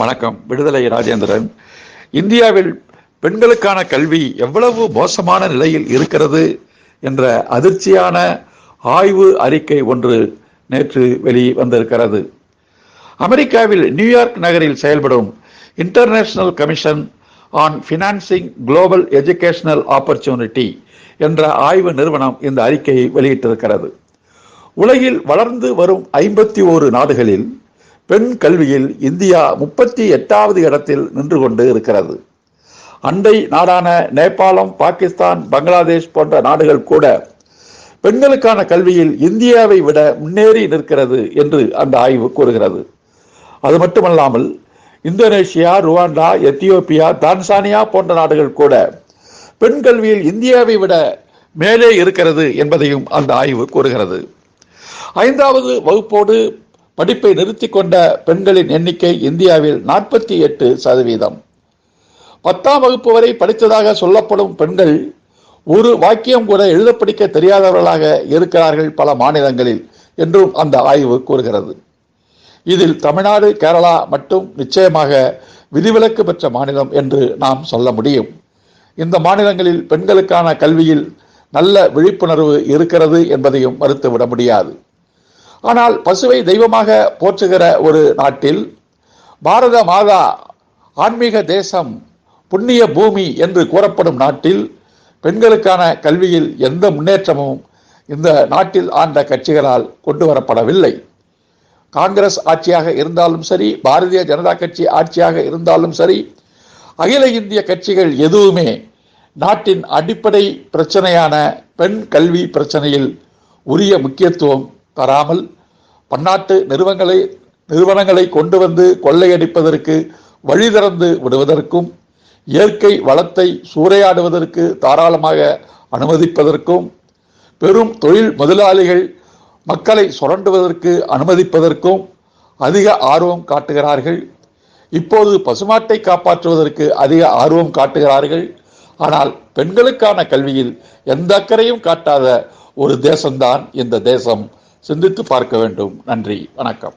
வணக்கம். விடுதலை ராஜேந்திரன். இந்தியாவில் பெண்களுக்கான கல்வி எவ்வளவு மோசமான நிலையில் இருக்கிறது என்ற அதிர்ச்சியான ஆய்வு அறிக்கை ஒன்று நேற்று வெளி வந்திருக்கிறது அமெரிக்காவில் நியூயார்க் நகரில் செயல்படும் international commission on financing global educational opportunity என்ற ஆய்வு நிறுவனம் இந்த அறிக்கையை வெளியிட்டிருக்கிறது. உலகில் வளர்ந்து வரும் ஐம்பத்தி ஓரு நாடுகளில் பெண் கல்வியில் இந்தியா முப்பத்தி எட்டாவது இடத்தில் நின்று கொண்டு இருக்கிறது. அண்டை நாடான நேபாளம் பாகிஸ்தான் பங்களாதேஷ் போன்ற நாடுகள் கூட பெண்களுக்கான கல்வியில் இந்தியாவை விட முன்னேறி நிற்கிறது என்று அந்த ஆய்வு கூறுகிறது. அது மட்டுமல்லாமல் இந்தோனேஷியா ருவாண்டா எத்தியோப்பியா தான்சானியா போன்ற நாடுகள் கூட பெண் கல்வியில் இந்தியாவை விட மேலே இருக்கிறது என்பதையும் அந்த ஆய்வு கூறுகிறது. ஐந்தாவது வகுப்போடு படிப்பை நிறுத்தி கொண்ட பெண்களின் எண்ணிக்கை இந்தியாவில் நாற்பத்தி எட்டு சதவீதம். பத்தாம் வகுப்பு வரை படித்ததாக சொல்லப்படும் பெண்கள் ஒரு வாக்கியம் கூட எழுத படிக்க தெரியாதவர்களாக இருக்கிறார்கள் பல மாநிலங்களில் என்றும் அந்த ஆய்வு கூறுகிறது. இதில் தமிழ்நாடு கேரளா மட்டும் நிச்சயமாக விதிவிலக்கு பெற்ற மாநிலம் என்று நாம் சொல்ல முடியும். இந்த மாநிலங்களில் பெண்களுக்கான கல்வியில் நல்ல விழிப்புணர்வு இருக்கிறது என்பதையும் மறுத்துவிட முடியாது. ஆனால் பசுவை தெய்வமாக போற்றுகிற ஒரு நாட்டில் பாரத மாதா ஆன்மீக தேசம் புண்ணிய பூமி என்று கூறப்படும் நாட்டில் பெண்களுக்கான கல்வியில் எந்த முன்னேற்றமும் இந்த நாட்டில் ஆண்ட கட்சிகளால் கொண்டு வரப்படவில்லை. காங்கிரஸ் ஆட்சியாக இருந்தாலும் சரி பாரதிய ஜனதா கட்சி ஆட்சியாக இருந்தாலும் சரி அகில இந்திய கட்சிகள் எதுவுமே நாட்டின் அடிப்படை பிரச்சனையான பெண் கல்வி பிரச்சனையில் உரிய முக்கியத்துவம் தராமல் பன்னாட்டு நிறுவனங்களை நிறுவனங்களை கொண்டு வந்து கொள்ளையடிப்பதற்கு வழி திறந்து விடுவதற்கும் இயற்கை வளத்தை சூறையாடுவதற்கு தாராளமாக அனுமதிப்பதற்கும் பெரும் தொழில் முதலாளிகள் மக்களை சுரண்டுவதற்கு அனுமதிப்பதற்கும் அதிக ஆர்வம் காட்டுகிறார்கள். இப்போது பசுமாட்டை காப்பாற்றுவதற்கு அதிக ஆர்வம் காட்டுகிறார்கள். ஆனால் பெண்களுக்கான கல்வியில் எந்த அக்கறையும் காட்டாத ஒரு தேசம்தான் இந்த தேசம். சிந்தித்து பார்க்க வேண்டும். நன்றி. வணக்கம்.